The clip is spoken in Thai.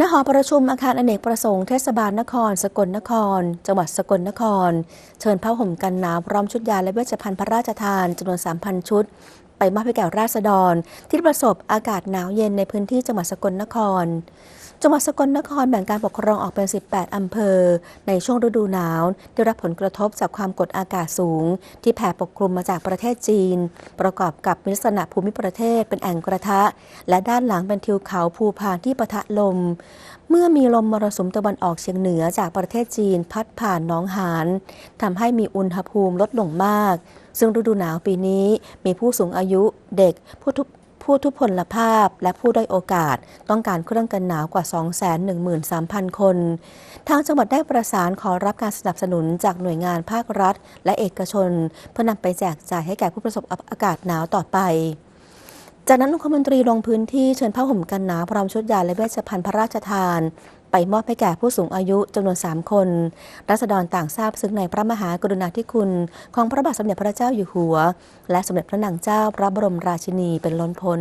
ณหอประชุมอาคารอเนกประสงค์เทศบาลนคร สกลนคร จังหวัดสกลนคร เชิญผ้าห่มกันหนาวพร้อมชุดยาและเวชภัณฑ์พระราชทานจำนวน 3,000 ชุด ไปมอบให้แก่ราษฎร ที่ประสบอากาศหนาวเย็นในพื้นที่จังหวัดสกลนคร จังหวัดสกลนครแบ่งการปกครองออกเป็น 18 อำเภอ ในช่วงฤดูหนาว ได้รับผลกระทบจากความกดอากาศสูง ที่แผ่ปกคลุมมาจากประเทศจีน ประกอบกับมีลักษณะภูมิประเทศเป็นแอ่งกระทะ และด้านหลังเป็นทิวเขาภูพานที่ปะทะลม เมื่อมีลมมรสุมตะวันออกเฉียงเหนือจากประเทศจีน พัดผ่านน้องหานทำให้มีอุณหภูมิลดลงมาก ซึ่งฤดูหนาวปีนี้มีผู้สูงอายุเด็กผู้ทุพ ผู้ทุพพลภาพและผู้ด้อยโอกาส ต้องการเครื่องกันหนาวกว่า 213,000 คน ทางจังหวัดได้ประสานขอรับการสนับสนุนจากหน่วยงานภาครัฐ และเอกชน เพื่อนำไปแจกจ่ายให้แก่ผู้ประสบอากาศหนาวต่อไปจากนั้นองคมนตรีลงพื้นที่เชิญผ้าห่มกันหนาวพร้อมชุดยาและเวชภัณฑ์พระราชทาน ไปมอบให้แก่ผู้สูงอายุจำนวน 3 คน รัษฎรต่างทราบซึ้งในพระมหากรุณาธิคุณ ของพระบาทสมเด็จพระเจ้าอยู่หัว และสมเด็จพระนางเจ้าพระบรมราชินีเป็นล้นพ้น